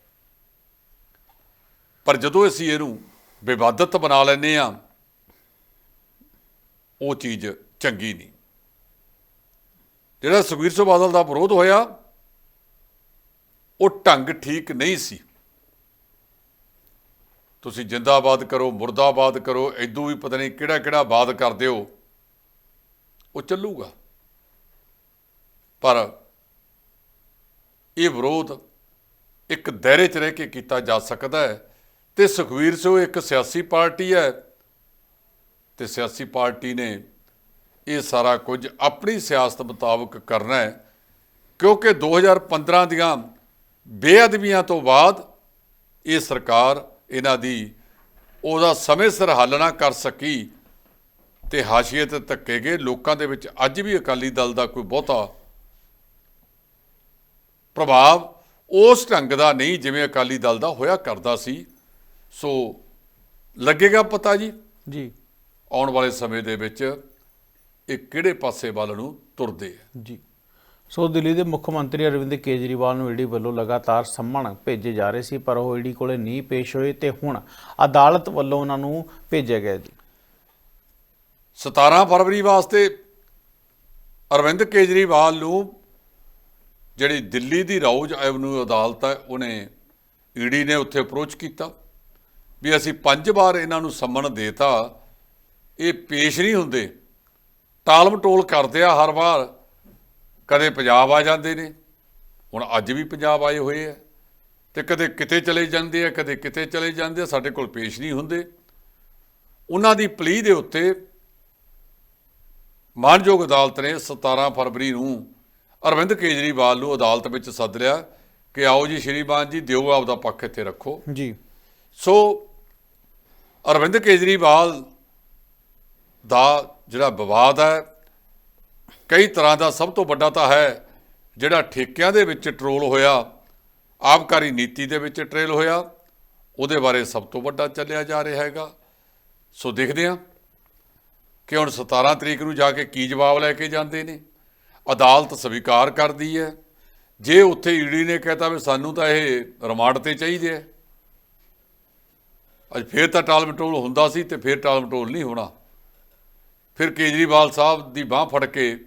Speaker 2: ਪਰ ਜਦੋਂ ਅਸੀਂ ਇਹਨੂੰ ਵਿਵਾਦਤ ਬਣਾ ਲੈਨੇ ਆ, ਉਹ ਚੀਜ਼ ਚੰਗੀ ਨਹੀਂ। ਜਿਹੜਾ ਸੁਖਬੀਰ ਸਿੰਘ ਬਾਦਲ ਦਾ ਵਿਰੋਧ ਹੋਇਆ, ਉਹ ਢੰਗ ਠੀਕ ਨਹੀਂ ਸੀ। ਤੁਸੀਂ ਜਿੰਦਾਬਾਦ ਕਰੋ, ਮੁਰਦਾਬਾਦ ਕਰੋ ਐਦੂ ਵੀ ਪਤਾ ਨਹੀਂ ਕਿਹੜਾ ਕਿਹੜਾ ਬਾਦ ਕਰਦੇ ਹੋ, ਉਹ ਚੱਲੂਗਾ। ਪਰ ਇਹ ਵਿਰੋਧ ਇੱਕ ਦਾਇਰੇ 'ਚ ਰਹਿ ਕੇ ਕੀਤਾ ਜਾ ਸਕਦਾ ਹੈ ਤੇ ਸੁਖਵੀਰ ਸਿੰਘ ਇੱਕ ਸਿਆਸੀ ਪਾਰਟੀ ਹੈ ਤੇ ਸਿਆਸੀ ਪਾਰਟੀ ਨੇ ਇਹ ਸਾਰਾ ਕੁਝ ਆਪਣੀ ਸਿਆਸਤ ਮੁਤਾਬਕ ਕਰਨਾ ਹੈ, ਕਿਉਂਕਿ 2015 ਦੀਆਂ ਬੇਅਦਬੀਆਂ ਤੋਂ ਬਾਅਦ ਇਹ ਸਰਕਾਰ ਇਹਨਾਂ ਦੀ ਉਹਦਾ ਸਮੇਂ ਸਿਰ ਹੱਲ ਨਾ ਕਰ ਸਕੀ ਤੇ ਹਾਸ਼ੀਏ ਤੇ ਧੱਕੇ ਗਏ। ਲੋਕਾਂ ਦੇ ਵਿੱਚ ਅੱਜ ਵੀ ਅਕਾਲੀ ਦਲ ਦਾ ਕੋਈ ਬਹੁਤਾ ਪ੍ਰਭਾਵ ਉਸ ਢੰਗ ਦਾ ਨਹੀਂ ਜਿਵੇਂ ਅਕਾਲੀ ਦਲ ਦਾ ਹੋਇਆ ਕਰਦਾ ਸੀ। ਸੋ ਲੱਗੇਗਾ ਪਤਾ ਜੀ।
Speaker 1: ਜੀ।
Speaker 2: ਆਉਣ ਵਾਲੇ ਸਮੇਂ ਦੇ ਵਿੱਚ ਇਹ ਕਿਹੜੇ ਪਾਸੇ ਵੱਲ ਨੂੰ ਤੁਰਦੇ ਆ।
Speaker 1: ਜੀ। ਸੋ ਦਿੱਲੀ ਦੇ ਮੁੱਖ ਮੰਤਰੀ ਅਰਵਿੰਦ ਕੇਜਰੀਵਾਲ ਨੂੰ ਈਡੀ ਵੱਲੋਂ ਲਗਾਤਾਰ ਸੰਮਣ ਭੇਜੇ ਜਾ ਰਹੇ ਸੀ, ਪਰ ਉਹ ਈਡੀ ਕੋਲੇ ਨਹੀਂ ਪੇਸ਼ ਹੋਏ ਤੇ ਹੁਣ ਅਦਾਲਤ ਵੱਲੋਂ ਉਹਨਾਂ ਨੂੰ ਭੇਜਿਆ ਗਿਆ ਜੀ।
Speaker 2: 17 ਫਰਵਰੀ ਵਾਸਤੇ ਅਰਵਿੰਦ ਕੇਜਰੀਵਾਲ ਨੂੰ ਜਿਹੜੀ ਦਿੱਲੀ ਦੀ ਰੌਜ ਐਵਨਿਊ ਅਦਾਲਤ ਹੈ, ਉਹਨੇ ਈਡੀ ਨੇ ਉੱਥੇ ਅਪਰੋਚ ਕੀਤਾ ਵੀ ਅਸੀਂ ਪੰਜ ਵਾਰ ਇਹਨਾਂ ਨੂੰ ਸੰਮਣ ਦੇਤਾ, ਇਹ ਪੇਸ਼ ਨਹੀਂ ਹੁੰਦੇ। ਟਾਲਮ ਟੋਲ ਕਰਦੇ ਆ ਹਰ ਵਾਰ। ਕਦੇ ਪੰਜਾਬ ਆ ਜਾਂਦੇ ਨੇ ਹੁਣ ਅੱਜ ਵੀ ਪੰਜਾਬ ਆਏ ਹੋਏ ਆ ਤੇ ਕਦੇ ਕਿਤੇ ਚਲੇ ਜਾਂਦੇ ਆ ਕਦੇ ਕਿਤੇ ਚਲੇ ਜਾਂਦੇ ਆ ਸਾਡੇ ਕੋਲ ਪੇਸ਼ ਨਹੀਂ ਹੁੰਦੇ। ਉਹਨਾਂ ਦੀ ਪਲੀ ਦੇ ਉੱਤੇ ਮਾਨਯੋਗ ਅਦਾਲਤ ਨੇ 17 ਫਰਵਰੀ ਨੂੰ ਅਰਵਿੰਦ ਕੇਜਰੀਵਾਲ ਨੂੰ ਅਦਾਲਤ ਵਿੱਚ ਸੱਦ ਲਿਆ ਕਿ ਆਓ ਜੀ ਸ਼੍ਰੀਮਾਨ ਜੀ ਦਿਓ ਆਪਦਾ ਪੱਖ ਇੱਥੇ ਰੱਖੋ।
Speaker 1: ਜੀ।
Speaker 2: ਸੋ ਅਰਵਿੰਦ ਕੇਜਰੀਵਾਲ ਦਾ ਜਿਹੜਾ ਵਿਵਾਦ ਹੈ ਕਈ ਤਰ੍ਹਾਂ ਦਾ ਸਭ ਤੋਂ ਵੱਡਾ ਤਾਂ ਹੈ ਜਿਹੜਾ ਠੇਕਿਆਂ ਦੇ ਵਿੱਚ ਟਰੋਲ ਹੋਇਆ, ਆਬਕਾਰੀ ਨੀਤੀ ਦੇ ਵਿੱਚ ਟਰੇਲ ਹੋਇਆ, ਉਹਦੇ ਬਾਰੇ ਸਭ ਤੋਂ ਵੱਡਾ ਚੱਲਿਆ ਜਾ ਰਿਹਾ ਹੈਗਾ। ਸੋ ਦੇਖਦੇ ਹਾਂ ਕਿ ਹੁਣ 17 ਤਰੀਕ ਨੂੰ ਜਾ ਕੇ ਕੀ ਜਵਾਬ ਲੈ ਕੇ ਜਾਂਦੇ ਨੇ। ਅਦਾਲਤ ਸਵੀਕਾਰ ਕਰਦੀ ਹੈ। ਜੇ ਉੱਥੇ ਈਡੀ ਨੇ ਕਹਿਤਾ ਵੀ ਸਾਨੂੰ ਤਾਂ ਇਹ ਰਿਮਾਂਡ ਤੇ ਚਾਹੀਦੇ ਹੈ ਅੱਜ ਫੇਰ ਤਾਂ ਟਾਲ ਮਟੋਲ ਹੁੰਦਾ ਸੀ ਤੇ ਫੇਰ ਟਾਲ ਮਟੋਲ ਨਹੀਂ ਹੋਣਾ। ਫਿਰ ਕੇਜਰੀਵਾਲ ਸਾਹਿਬ ਦੀ ਬਾਹ ਫੜ ਕੇ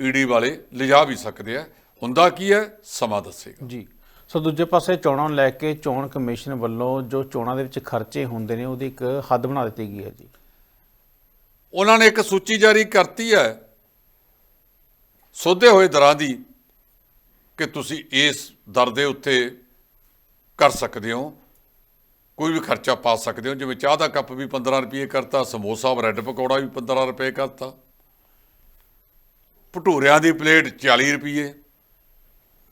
Speaker 2: ਈਡੀ ਵਾਲੇ ਲਿਜਾ ਵੀ ਸਕਦੇ ਆ। ਹੁੰਦਾ ਕੀ ਹੈ? ਸਮਾਂ ਦੱਸੇਗਾ।
Speaker 1: ਜੀ। ਸੋ ਦੂਜੇ ਪਾਸੇ ਚੋਣਾਂ ਲੈ ਕੇ ਚੋਣ ਕਮਿਸ਼ਨ ਵੱਲੋਂ ਜੋ ਚੋਣਾਂ ਦੇ ਵਿੱਚ ਖਰਚੇ ਹੁੰਦੇ ਨੇ ਉਹਦੀ ਇੱਕ ਹੱਦ ਬਣਾ ਦਿੱਤੀ ਗਈ ਹੈ ਜੀ।
Speaker 2: ਉਹਨਾਂ ਨੇ ਇੱਕ ਸੂਚੀ ਜਾਰੀ ਕਰਤੀ ਹੈ ਸੋਧੇ ਹੋਏ ਦਰਾਂ ਦੀ ਕਿ ਤੁਸੀਂ ਇਸ ਦਰ ਦੇ ਉੱਤੇ ਕਰ ਸਕਦੇ ਹੋ। ਕੋਈ ਵੀ ਖਰਚਾ ਪਾ ਸਕਦੇ ਹੋ। ਜਿਵੇਂ ਚਾਹ ਦਾ ਕੱਪ ਵੀ 15 ਰੁਪਏ ਕਰਤਾ ਸਮੋਸਾ ਬ੍ਰੈਡ ਪਕੌੜਾ ਵੀ 15 ਰੁਪਏ ਕਰਤਾ। ਭਟੂਰਿਆਂ ਦੀ ਪਲੇਟ 40 ਰੁਪਏ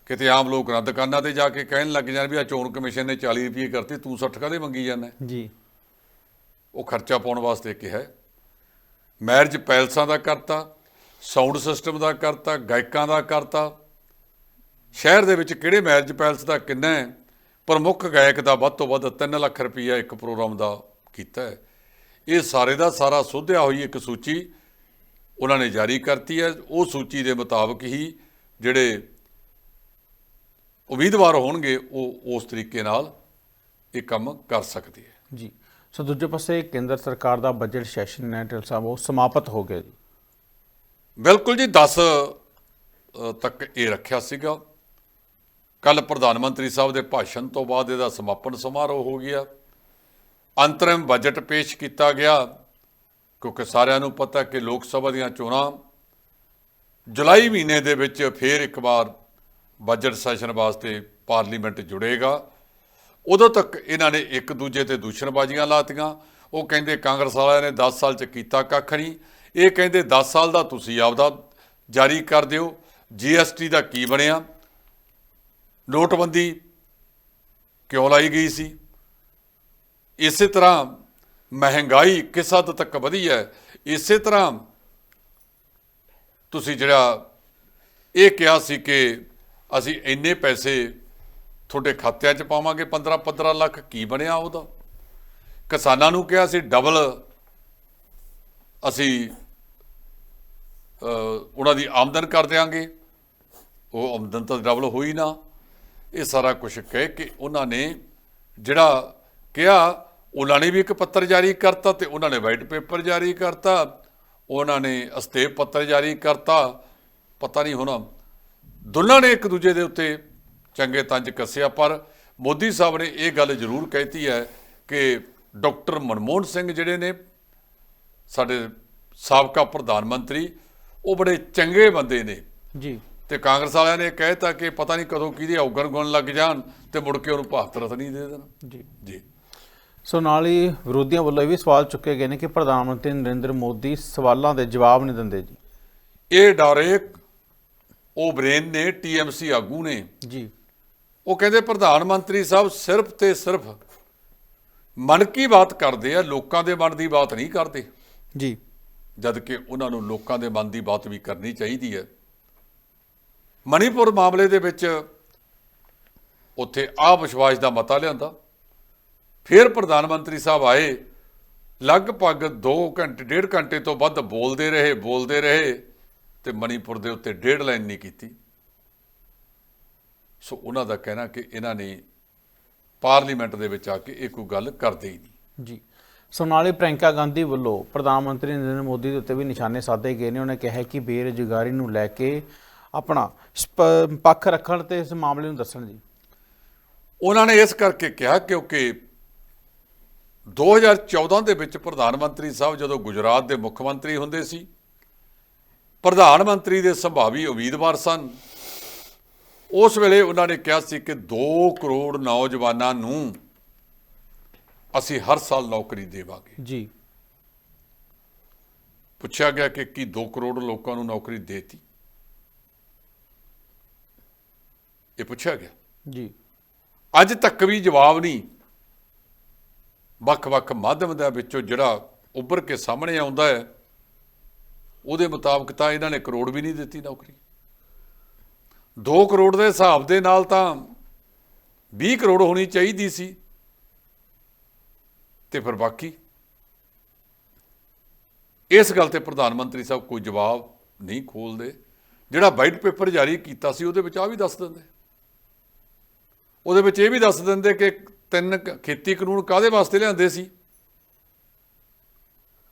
Speaker 2: ਕਿਤੇ ਆਮ ਲੋਕ ਨਾ ਦੁਕਾਨਾਂ ਤੇ ਜਾ ਕੇ ਕਹਿਣ ਲੱਗ ਜਾਣ ਵੀ ਆ ਚੋਣ ਕਮਿਸ਼ਨ ਨੇ 40 ਰੁਪਏ ਕਰਤੇ ਤੂੰ 60 ਕਾਹਦੇ ਮੰਗੀ ਜਾਂਦਾ?
Speaker 1: ਜੀ।
Speaker 2: ਉਹ ਖਰਚਾ ਪਾਉਣ ਵਾਸਤੇ ਕਿਹਾ ਹੈ। ਮੈਰਿਜ ਪੈਲਸਾਂ ਦਾ ਕਰਤਾ ਸਾਊਂਡ ਸਿਸਟਮ ਦਾ ਕਰਤਾ ਗਾਇਕਾਂ ਦਾ ਕਰਤਾ। ਸ਼ਹਿਰ ਦੇ ਵਿੱਚ ਕਿਹੜੇ ਮੈਰਿਜ ਪੈਲਸ ਦਾ ਕਿੰਨਾ ਹੈ? ਪ੍ਰਮੁੱਖ ਗਾਇਕ ਦਾ ਵੱਧ ਤੋਂ ਵੱਧ 3 ਲੱਖ ਰੁਪਈਆ ਇੱਕ ਪ੍ਰੋਗਰਾਮ ਦਾ ਕੀਤਾ ਹੈ। ਇਹ ਸਾਰੇ ਦਾ ਸਾਰਾ ਸੋਧਿਆ ਹੋਈ ਇੱਕ ਸੂਚੀ ਉਹਨਾਂ ਨੇ ਜਾਰੀ ਕਰਤੀ ਹੈ। ਉਹ ਸੂਚੀ ਦੇ ਮੁਤਾਬਕ ਹੀ ਜਿਹੜੇ ਉਮੀਦਵਾਰ ਹੋਣਗੇ ਉਹ ਉਸ ਤਰੀਕੇ ਨਾਲ ਇਹ ਕੰਮ ਕਰ ਸਕਦੇ ਹੈ।
Speaker 1: ਜੀ। ਸੋ ਦੂਜੇ ਪਾਸੇ ਕੇਂਦਰ ਸਰਕਾਰ ਦਾ ਬਜਟ ਸੈਸ਼ਨ ਹੈ ਢਿੱਲ ਸਾਹਿਬ ਉਹ ਸਮਾਪਤ ਹੋ ਗਿਆ ਜੀ।
Speaker 2: ਬਿਲਕੁਲ ਜੀ 10 ਅ, ਤੱਕ ਇਹ ਰੱਖਿਆ ਸੀਗਾ। ਕੱਲ ਪ੍ਰਧਾਨ ਮੰਤਰੀ ਸਾਹਿਬ ਦੇ ਭਾਸ਼ਣ ਤੋਂ ਬਾਅਦ ਇਹਦਾ ਸਮਾਪਨ ਸਮਾਰੋਹ ਹੋ ਗਿਆ। ਅੰਤਰਿਮ ਬਜਟ ਪੇਸ਼ ਕੀਤਾ ਗਿਆ। ਕਿਉਂਕਿ ਸਾਰਿਆਂ ਨੂੰ ਪਤਾ ਕਿ ਲੋਕ ਸਭਾ ਦੀਆਂ ਚੋਣਾਂ ਜੁਲਾਈ ਮਹੀਨੇ ਦੇ ਵਿੱਚ ਫੇਰ ਇੱਕ ਵਾਰ ਬਜਟ ਸੈਸ਼ਨ ਵਾਸਤੇ ਪਾਰਲੀਮੈਂਟ ਜੁੜੇਗਾ। ਉਦੋਂ ਤੱਕ ਇਹਨਾਂ ਨੇ ਇੱਕ ਦੂਜੇ ਤੇ ਦੂਸ਼ਣਬਾਜ਼ੀਆਂ ਲਾਤੀਆਂ। ਉਹ ਕਹਿੰਦੇ ਕਾਂਗਰਸ ਵਾਲਿਆਂ ਨੇ 10 ਸਾਲ ਚ ਕੀਤਾ ਕੱਖ ਨਹੀਂ। ਇਹ ਕਹਿੰਦੇ 10 ਸਾਲ ਦਾ ਤੁਸੀਂ ਆਪਦਾ ਜਾਰੀ ਕਰ ਦਿਓ। ਜੀਐਸਟੀ ਦਾ ਕੀ ਬਣਿਆ? ਨੋਟਬੰਦੀ ਕਿਉਂ ਲਾਈ ਗਈ ਸੀ? ਇਸੇ ਤਰ੍ਹਾਂ ਮਹਿੰਗਾਈ ਕਿਸ ਹੱਦ ਤੱਕ ਵਧੀ ਹੈ? ਇਸੇ ਤਰ੍ਹਾਂ ਤੁਸੀਂ ਜਿਹੜਾ ਇਹ ਕਿਹਾ ਸੀ ਕਿ ਅਸੀਂ ਇੰਨੇ ਪੈਸੇ ਤੁਹਾਡੇ ਖਾਤਿਆਂ 'ਚ ਪਾਵਾਂਗੇ 15 15 ਲੱਖ ਕੀ ਬਣਿਆ ਉਹਦਾ? ਕਿਸਾਨਾਂ ਨੂੰ ਕਿਹਾ ਸੀ ਡਬਲ ਅਸੀਂ ਉਹਨਾਂ ਦੀ ਆਮਦਨ ਕਰ ਦਿਆਂਗੇ। ਉਹ ਆਮਦਨ ਤਾਂ ਡਬਲ ਹੋਈ ਨਾ। ਇਹ ਸਾਰਾ ਕੁਝ ਕਹਿ ਕੇ ਉਹਨਾਂ ਨੇ ਜਿਹੜਾ ਕਿਹਾ ਉਹਨਾਂ ਨੇ ਵੀ ਇੱਕ ਪੱਤਰ ਜਾਰੀ ਕਰਤਾ ਤੇ ਉਹਨਾਂ ਨੇ ਵਾਈਟ ਪੇਪਰ ਜਾਰੀ ਕਰਤਾ ਉਹਨਾਂ ਨੇ ਅਸਤੇਪ ਪੱਤਰ ਜਾਰੀ ਕਰਤਾ। ਪਤਾ ਨਹੀਂ ਹੁਣ ਦੋਨਾਂ ਨੇ ਇੱਕ ਦੂਜੇ ਦੇ ਉੱਤੇ ਚੰਗੇ ਤੰਜ ਕੱਸਿਆ ਪਰ ਮੋਦੀ ਸਾਹਿਬ ਨੇ ਇਹ ਗੱਲ ਜ਼ਰੂਰ ਕਹਿਤੀ ਹੈ ਕਿ ਡਾਕਟਰ ਮਨਮੋਹਨ ਸਿੰਘ ਜਿਹੜੇ ਨੇ ਸਾਡੇ ਸਾਬਕਾ ਪ੍ਰਧਾਨ ਮੰਤਰੀ ਉਹ ਬੜੇ ਚੰਗੇ ਬੰਦੇ ਨੇ।
Speaker 1: ਜੀ।
Speaker 2: ਤੇ ਕਾਂਗਰਸ ਵਾਲਿਆਂ ਨੇ ਕਹਿਤਾ ਕਿ ਪਤਾ ਨਹੀਂ ਕਦੋਂ ਕਿਹਦੇ ਔਗਣ ਗੁਣ ਲੱਗ ਜਾਣ ਤੇ ਮੁੜ ਕੇ ਉਹਨੂੰ ਭਾਰਤ ਰਤਨ ਨਹੀਂ ਦੇ ਦੇਣਾ।
Speaker 1: ਜੀ।
Speaker 2: ਜੀ।
Speaker 1: ਸੋ ਨਾਲ ਹੀ ਵਿਰੋਧੀਆਂ ਵੱਲੋਂ ਇਹ ਵੀ ਸਵਾਲ ਚੁੱਕੇ ਗਏ ਨੇ ਕਿ ਪ੍ਰਧਾਨ ਮੰਤਰੀ ਨਰਿੰਦਰ ਮੋਦੀ ਸਵਾਲਾਂ ਦੇ ਜਵਾਬ ਨਹੀਂ ਦਿੰਦੇ ਜੀ।
Speaker 2: ਇਹ ਡਾਰੇ ਉਹ ਬ੍ਰੇਨ ਨੇ ਟੀਐਮਸੀ ਆਗੂ ਨੇ।
Speaker 1: ਜੀ।
Speaker 2: ਉਹ ਕਹਿੰਦੇ ਪ੍ਰਧਾਨ ਮੰਤਰੀ ਸਾਹਿਬ ਸਿਰਫ ਤੇ ਸਿਰਫ ਮਨ ਕੀ ਬਾਤ ਕਰਦੇ ਆ ਲੋਕਾਂ ਦੇ ਮਨ ਦੀ ਬਾਤ ਨਹੀਂ ਕਰਦੇ।
Speaker 1: ਜੀ।
Speaker 2: ਜਦ ਕਿ ਉਹਨਾਂ ਨੂੰ ਲੋਕਾਂ ਦੇ ਮਨ ਦੀ ਬਾਤ ਵੀ ਕਰਨੀ ਚਾਹੀਦੀ ਹੈ। ਮਣੀਪੁਰ ਮਾਮਲੇ ਦੇ ਵਿੱਚ ਉੱਥੇ ਆ ਵਿਸ਼ਵਾਸ ਦਾ ਮਤਾ ਲਿਆਂਦਾ। ਫਿਰ ਪ੍ਰਧਾਨ ਮੰਤਰੀ ਸਾਹਿਬ ਆਏ ਲਗਭਗ 2 ਘੰਟੇ ਡੇਢ ਘੰਟੇ ਤੋਂ ਵੱਧ ਬੋਲਦੇ ਰਹੇ ਬੋਲਦੇ ਰਹੇ ਤੇ ਮਣੀਪੁਰ ਦੇ ਉੱਤੇ ਡੇਢ ਲਾਈਨ ਨਹੀਂ ਕੀਤੀ। ਸੋ ਉਹਨਾਂ ਦਾ ਕਹਿਣਾ ਕਿ ਇਹਨਾਂ ਨੇ ਪਾਰਲੀਮੈਂਟ ਦੇ ਵਿੱਚ ਆ ਕੇ ਇਹ ਕੋਈ ਗੱਲ ਕਰਦੇ ਹੀ ਨਹੀਂ।
Speaker 1: ਜੀ। ਸੋ ਨਾਲ ਹੀ ਪ੍ਰਿਯੰਕਾ ਗਾਂਧੀ ਵੱਲੋਂ ਪ੍ਰਧਾਨ ਮੰਤਰੀ ਨਰਿੰਦਰ ਮੋਦੀ ਦੇ ਉੱਤੇ ਵੀ ਨਿਸ਼ਾਨੇ ਸਾਧੇ ਗਏ ਨੇ। ਉਹਨੇ ਕਿਹਾ ਕਿ ਬੇਰੁਜ਼ਗਾਰੀ ਨੂੰ ਲੈ ਕੇ ਆਪਣਾ ਪੱਖ ਰੱਖਣ ਤੇ ਇਸ ਮਾਮਲੇ ਨੂੰ ਦੱਸਣ ਜੀ।
Speaker 2: ਉਹਨਾਂ ਨੇ ਇਸ ਕਰਕੇ ਕਿਹਾ ਕਿਉਂਕਿ 2014 ਦੇ ਵਿੱਚ ਪ੍ਰਧਾਨ ਮੰਤਰੀ ਸਾਹਿਬ ਜਦੋਂ ਗੁਜਰਾਤ ਦੇ ਮੁੱਖ ਮੰਤਰੀ ਹੁੰਦੇ ਸੀ ਪ੍ਰਧਾਨ ਮੰਤਰੀ ਦੇ ਸੰਭਾਵੀ ਉਮੀਦਵਾਰ ਸਨ। ਉਸ ਵੇਲੇ ਉਹਨਾਂ ਨੇ ਕਿਹਾ ਸੀ ਕਿ 2 ਕਰੋੜ ਨੌਜਵਾਨਾਂ ਨੂੰ ਅਸੀਂ ਹਰ ਸਾਲ ਨੌਕਰੀ ਦੇਵਾਂਗੇ।
Speaker 1: ਜੀ।
Speaker 2: ਪੁੱਛਿਆ ਗਿਆ ਕਿ ਕੀ 2 ਕਰੋੜ ਲੋਕਾਂ ਨੂੰ ਨੌਕਰੀ ਦੇਤੀ? ਇਹ ਪੁੱਛਿਆ ਗਿਆ।
Speaker 1: ਜੀ।
Speaker 2: ਅੱਜ ਤੱਕ ਵੀ ਜਵਾਬ ਨਹੀਂ ਵੱਖ-ਵੱਖ ਮਾਧਿਅਮ ਦੇ ਵਿੱਚੋਂ ਜਿਹੜਾ ਉੱਭਰ ਕੇ ਸਾਹਮਣੇ ਆਉਂਦਾ ਹੈ, ਉਹਦੇ ਮੁਤਾਬਕ ਤਾਂ ਇਹਨਾਂ ਨੇ ਕਰੋੜ ਵੀ ਨਹੀਂ ਦਿੱਤੀ ਨੌਕਰੀ। 2 ਕਰੋੜ ਦੇ ਹਿਸਾਬ ਦੇ ਨਾਲ ਤਾਂ 20 ਕਰੋੜ ਹੋਣੀ ਚਾਹੀਦੀ ਸੀ। ਤੇ ਫਿਰ ਬਾਕੀ? ਇਸ ਗੱਲ ਤੇ ਪ੍ਰਧਾਨ ਮੰਤਰੀ ਸਾਹਿਬ ਕੋਈ ਜਵਾਬ ਨਹੀਂ ਖੋਲਦੇ। ਜਿਹੜਾ ਵਾਈਟ ਪੇਪਰ ਜਾਰੀ ਕੀਤਾ ਸੀ, ਉਹਦੇ ਵਿੱਚ ਆ ਵੀ ਦੱਸ ਦਿੰਦੇ। ਉਹਦੇ ਵਿੱਚ ਇਹ ਵੀ ਦੱਸ ਦਿੰਦੇ ਕਿ ਤਿੰਨ ਖੇਤੀ ਕਾਨੂੰਨ ਕਾਦੇ ਵਾਸਤੇ ਲਿਆਂਦੇ ਸੀ?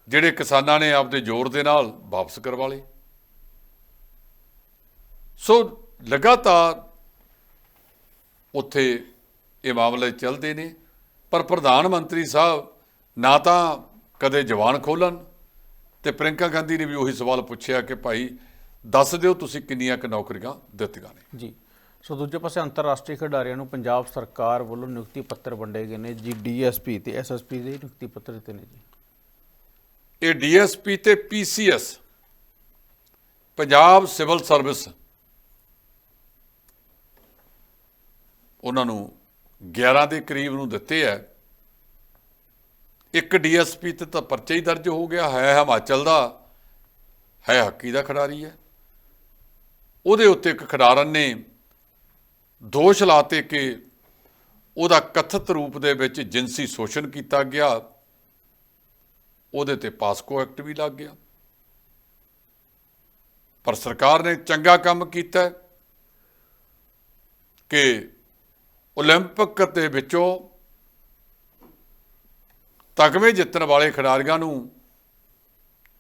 Speaker 2: ਜਿਹੜੇ ਕਿਸਾਨਾਂ ਨੇ ਆਪਦੇ ਜ਼ੋਰ ਦੇ ਨਾਲ ਵਾਪਸ ਕਰਵਾ ਲਏ। ਸੋ ਲਗਾਤਾਰ ਉੱਥੇ ਇਹ ਮਾਮਲੇ ਚੱਲਦੇ ਨੇ, ਪਰ ਪ੍ਰਧਾਨ ਮੰਤਰੀ ਸਾਹਿਬ ਨਾ ਤਾਂ ਕਦੇ ਜਵਾਨ ਖੋਲਣ ਤੇ ਪ੍ਰਿੰਕਾ ਗਾਂਧੀ ਨੇ ਵੀ ਉਹੀ ਸਵਾਲ ਪੁੱਛਿਆ ਕਿ ਭਾਈ ਦੱਸ ਦਿਓ ਤੁਸੀਂ ਕਿੰਨੀਆਂ ਕੁ ਨੌਕਰੀਆਂ ਦਿੱਤੀਆਂ ਨੇ।
Speaker 1: ਜੀ। ਸੋ ਦੂਜੇ ਪਾਸੇ ਅੰਤਰਰਾਸ਼ਟਰੀ ਖਿਡਾਰੀਆਂ ਨੂੰ ਪੰਜਾਬ ਸਰਕਾਰ ਵੱਲੋਂ ਨਿਯੁਕਤੀ ਪੱਤਰ ਵੰਡੇ ਗਏ ਨੇ ਜੀ ਡੀਐਸਪੀ ਤੇ ਐਸਐਸਪੀ ਦੇ ਨਿਯੁਕਤੀ ਪੱਤਰ ਦਿੱਤੇ ਨੇ ਜੀ।
Speaker 2: ਇਹ ਡੀਐਸਪੀ ਤੇ ਪੀਸੀਐਸ, ਪੰਜਾਬ ਸਿਵਲ ਸਰਵਿਸ, ਉਹਨਾਂ ਨੂੰ 11 ਦੇ ਕਰੀਬ ਨੂੰ ਦਿੱਤੇ ਹੈ ਇੱਕ ਡੀਐਸਪੀ ਤੇ ਤਾਂ ਪਰਚਾ ਹੀ ਦਰਜ ਹੋ ਗਿਆ, ਹੈ ਹਿਮਾਚਲ ਦਾ, ਹੈ ਹਾਕੀ ਦਾ ਖਿਡਾਰੀ ਹੈ। ਉਹਦੇ ਉੱਤੇ ਇੱਕ ਖਿਡਾਰਨ ਨੇ ਦੋਸ਼ ਲਾਤੇ ਕਿ ਉਹਦਾ ਕਥਿਤ ਰੂਪ ਦੇ ਵਿੱਚ ਜਿਨਸੀ ਸ਼ੋਸ਼ਣ ਕੀਤਾ ਗਿਆ ਉਹਦੇ ਤੇ ਪਾਸਕੋ ਐਕਟ ਵੀ ਲੱਗ ਗਿਆ ਪਰ ਸਰਕਾਰ ਨੇ ਚੰਗਾ ਕੰਮ ਕੀਤਾ ਹੈ ਕਿ 올림픽 ਦੇ ਵਿੱਚੋਂ ਤਗਮੇ ਜਿੱਤਣ ਵਾਲੇ ਖਿਡਾਰੀਆਂ ਨੂੰ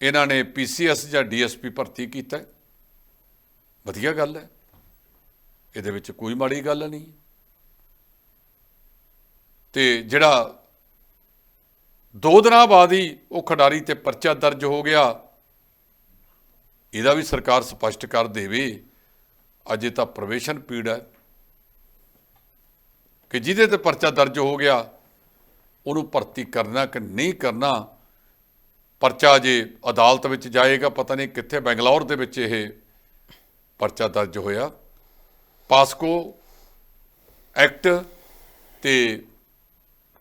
Speaker 2: ਇਹਨਾਂ ਨੇ ਪੀਸੀਐਸ ਜਾਂ ਡੀਐਸਪੀ ਭਰਤੀ ਕੀਤਾ ਹੈ। ਵਧੀਆ ਗੱਲ ਹੈ ਇਹਦੇ ਵਿੱਚ ਕੋਈ ਮਾੜੀ ਗੱਲ ਨਹੀਂ। ਤੇ ਜਿਹੜਾ ਦੋ ਦਿਨਾਂ ਬਾਅਦ ਹੀ ਉਹ ਖਿਡਾਰੀ ਤੇ ਪਰਚਾ ਦਰਜ ਹੋ ਗਿਆ, ਇਹਦਾ ਵੀ ਸਰਕਾਰ ਸਪਸ਼ਟ ਕਰ ਦੇਵੇ। ਅਜੇ ਤਾਂ ਪ੍ਰਵੇਸ਼ਨ ਪੀੜ ਹੈ ਕਿ ਜਿਹਦੇ ਤੇ ਪਰਚਾ ਦਰਜ ਹੋ ਗਿਆ, ਉਹਨੂੰ ਭਰਤੀ ਕਰਨਾ ਕਿ ਨਹੀਂ ਕਰਨਾ, ਪਰਚਾ ਜੇ ਅਦਾਲਤ ਵਿੱਚ ਜਾਏਗਾ, ਪਤਾ ਨਹੀਂ ਕਿੱਥੇ ਬੈਂਗਲੌਰ ਦੇ ਵਿੱਚ ਇਹ ਪਰਚਾ ਦਰਜ ਹੋਇਆ। ਪਾਸਕੋ ਐਕਟ ਤੇ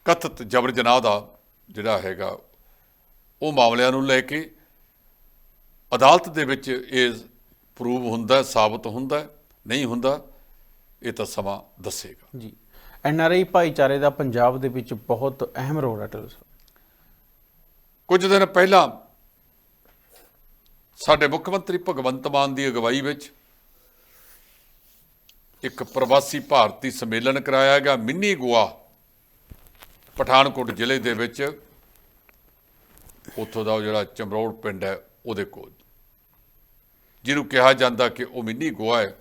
Speaker 2: ਕਥਿਤ ਜਬਰ ਜਨਾਹ ਦਾ ਜਿਹੜਾ ਹੈਗਾ ਉਹ ਮਾਮਲਿਆਂ ਨੂੰ ਲੈ ਕੇ ਅਦਾਲਤ ਦੇ ਵਿੱਚ ਇਹ ਪ੍ਰੂਵ ਹੁੰਦਾ ਸਾਬਤ ਹੁੰਦਾ ਨਹੀਂ ਹੁੰਦਾ ਇਹ ਤਾਂ ਸਮਾਂ ਦੱਸੇਗਾ।
Speaker 1: ਜੀ। ਐਨਆਰਆਈ ਭਾਈਚਾਰੇ ਦਾ ਪੰਜਾਬ ਦੇ ਵਿੱਚ ਬਹੁਤ ਅਹਿਮ ਰੋਲ ਹੈ
Speaker 2: ਕੁਝ ਦਿਨ ਪਹਿਲਾਂ ਸਾਡੇ ਮੁੱਖ ਮੰਤਰੀ ਭਗਵੰਤ ਮਾਨ ਦੀ ਅਗਵਾਈ ਵਿੱਚ ਇੱਕ ਪ੍ਰਵਾਸੀ ਭਾਰਤੀ ਸੰਮੇਲਨ ਕਰਾਇਆ ਗਿਆ, ਮਿੰਨੀ ਗੋਆ, ਪਠਾਨਕੋਟ ਜ਼ਿਲ੍ਹੇ ਦੇ ਵਿੱਚ। ਉੱਥੋਂ ਦਾ ਉਹ ਜਿਹੜਾ ਚਮਰੌੜ ਪਿੰਡ ਹੈ, ਉਹਦੇ ਕੋਲ। ਜਿਹਨੂੰ ਕਿਹਾ ਜਾਂਦਾ ਕਿ ਉਹ ਮਿੰਨੀ ਗੋਆ ਹੈ।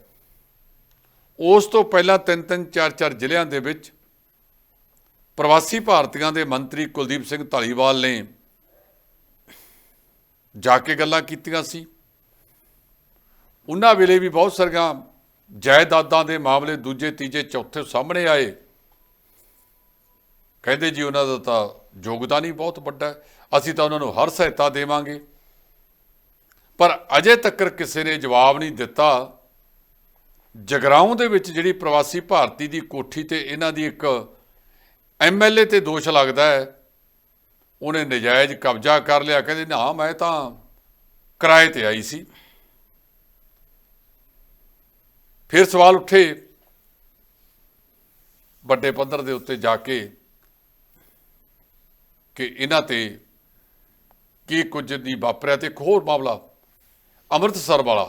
Speaker 2: ਉਸ ਤੋਂ ਪਹਿਲਾਂ ਤਿੰਨ ਤਿੰਨ, ਚਾਰ ਚਾਰ ਜ਼ਿਲ੍ਹਿਆਂ ਦੇ ਵਿੱਚ ਪ੍ਰਵਾਸੀ ਭਾਰਤੀਆਂ ਦੇ ਮੰਤਰੀ ਕੁਲਦੀਪ ਸਿੰਘ ਧਾਲੀਵਾਲ ਨੇ ਜਾ ਕੇ ਗੱਲਾਂ ਕੀਤੀਆਂ ਸੀ। ਉਹਨਾਂ ਵੇਲੇ ਵੀ ਬਹੁਤ ਸਾਰੀਆਂ ਜਾਇਦਾਦਾਂ ਦੇ ਮਾਮਲੇ ਦੂਜੇ, ਤੀਜੇ, ਚੌਥੇ ਸਾਹਮਣੇ ਆਏ। ਕਹਿੰਦੇ ਜੀ ਉਹਨਾਂ ਦਾ ਤਾਂ ਯੋਗਦਾਨ ਹੀ ਬਹੁਤ ਵੱਡਾ ਅਸੀਂ ਤਾਂ ਉਹਨਾਂ ਨੂੰ ਹਰ ਸਹਾਇਤਾ ਦੇਵਾਂਗੇ। ਪਰ ਅਜੇ ਤੱਕ ਕਿਸੇ ਨੇ ਜਵਾਬ ਨਹੀਂ ਦਿੱਤਾ। ਜਗਰਾਉਂ ਦੇ ਵਿੱਚ ਜਿਹੜੀ ਪ੍ਰਵਾਸੀ ਭਾਰਤੀ ਦੀ ਕੋਠੀ ਤੇ ਇਹਨਾਂ ਦੀ ਇੱਕ ਐਮਐਲਏ ਤੇ ਦੋਸ਼ ਲੱਗਦਾ ਹੈ, ਉਹਨੇ ਨਜਾਇਜ਼ ਕਬਜ਼ਾ ਕਰ ਲਿਆ। ਕਹਿੰਦੇ, ਨਾ, ਮੈਂ ਤਾਂ ਕਿਰਾਏ ਤੇ ਆਈ ਸੀ। ਫਿਰ ਸਵਾਲ ਉੱਠੇ ਵੱਡੇ ਪੱਧਰ ਦੇ ਉੱਤੇ ਜਾ ਕੇ ਕਿ ਇਹਨਾਂ ਤੇ ਕੀ ਕੁਝ ਦੀ ਵਾਪਰਿਆ ਤੇ ਇੱਕ ਹੋਰ ਮਾਮਲਾ ਅੰਮ੍ਰਿਤਸਰ ਵਾਲਾ,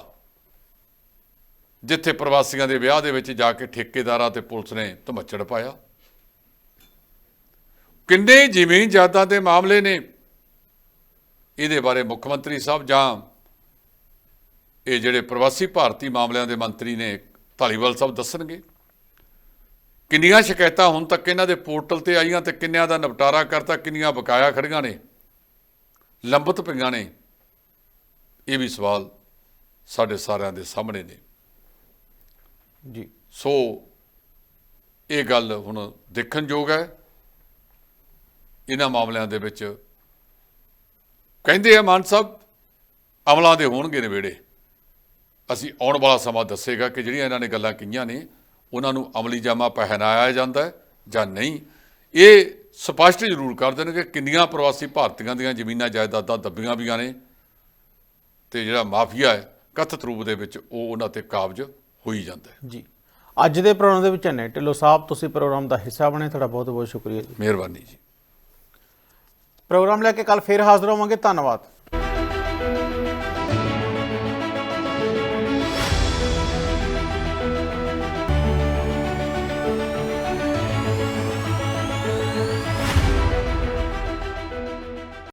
Speaker 2: ਜਿੱਥੇ ਪ੍ਰਵਾਸੀਆਂ ਦੇ ਵਿਆਹ ਦੇ ਵਿੱਚ ਜਾ ਕੇ ਠੇਕੇਦਾਰਾਂ ਤੇ ਪੁਲਿਸ ਨੇ ਧਮੱਚੜ ਪਾਇਆ। ਕਿੰਨੇ ਜ਼ਮੀਨ ਜਾਇਦਾਦ ਦੇ ਮਾਮਲੇ ਨੇ, ਇਹਦੇ ਬਾਰੇ ਮੁੱਖ ਮੰਤਰੀ ਸਾਹਿਬ ਜਾਂ ਇਹ ਜਿਹੜੇ ਪ੍ਰਵਾਸੀ ਭਾਰਤੀ ਮਾਮਲਿਆਂ ਦੇ ਮੰਤਰੀ ਨੇ ਧਾਲੀਵਾਲ ਸਾਹਿਬ ਦੱਸਣਗੇ। ਕਿੰਨੀਆਂ ਸ਼ਿਕਾਇਤਾਂ ਹੁਣ ਤੱਕ ਇਹਨਾਂ ਦੇ ਪੋਰਟਲ ਤੇ ਆਈਆਂ ਤੇ ਕਿੰਨਿਆਂ ਦਾ ਨਿਪਟਾਰਾ ਕਰਤਾ ਕਿੰਨੀਆਂ ਬਕਾਇਆ ਖੜੀਆਂ ਨੇ ਲੰਬਤ ਪਈਆਂ ਨੇ ਇਹ ਵੀ ਸਵਾਲ ਸਾਡੇ ਸਾਰਿਆਂ ਦੇ ਸਾਹਮਣੇ ਨੇ।
Speaker 1: ਜੀ।
Speaker 2: ਸੋ ਇਹ ਗੱਲ ਹੁਣ ਦੇਖਣਯੋਗ ਹੈ। ਇਹਨਾਂ ਮਾਮਲਿਆਂ ਦੇ ਵਿੱਚ ਕਹਿੰਦੇ ਆ ਮਾਨ ਸਾਹਿਬ ਅਮਲਾਂ ਦੇ ਹੋਣਗੇ ਨਵੇੜੇ ਅਸੀਂ ਆਉਣ ਵਾਲਾ ਸਮਾਂ ਦੱਸੇਗਾ ਕਿ ਜਿਹੜੀਆਂ ਇਹਨਾਂ ਨੇ ਗੱਲਾਂ ਕਹੀਆਂ ਨੇ ਉਹਨਾਂ ਨੂੰ ਅਮਲੀ ਜਾਮਾ ਪਹਿਨਾਇਆ ਜਾਂਦਾ ਹੈ ਜਾਂ ਨਹੀਂ। ਇਹ ਸਪਸ਼ਟ ਜ਼ਰੂਰ ਕਰ ਦੇਣਗੇ ਕਿੰਨੀਆਂ ਪ੍ਰਵਾਸੀ ਭਾਰਤੀਆਂ ਦੀਆਂ ਜ਼ਮੀਨਾਂ ਜਾਇਦਾਦਾਂ ਦੱਬੀਆਂ ਵੀਆਂ ਨੇ ਤੇ ਜਿਹੜਾ ਮਾਫੀਆ ਹੈ ਕਥਿਤ ਰੂਪ ਦੇ ਵਿੱਚ ਉਹ ਉਹਨਾਂ ਤੇ ਕਾਬਜ ਹੋਈ ਜਾਂਦਾ ਹੈ।
Speaker 1: ਜੀ। ਅੱਜ ਦੇ ਪ੍ਰੋਗਰਾਮ ਦੇ ਵਿੱਚ ਨੇ ਢਿੱਲੋਂ ਸਾਹਿਬ ਤੁਸੀਂ ਪ੍ਰੋਗਰਾਮ ਦਾ ਹਿੱਸਾ ਬਣੇ ਤੁਹਾਡਾ ਬਹੁਤ ਬਹੁਤ ਸ਼ੁਕਰੀਆ ਜੀ।
Speaker 2: ਮਿਹਰਬਾਨੀ ਜੀ।
Speaker 1: ਪ੍ਰੋਗਰਾਮ ਲੈ ਕੇ ਕੱਲ ਫੇਰ ਹਾਜ਼ਰ ਹੋਵਾਂਗੇ ਧੰਨਵਾਦ।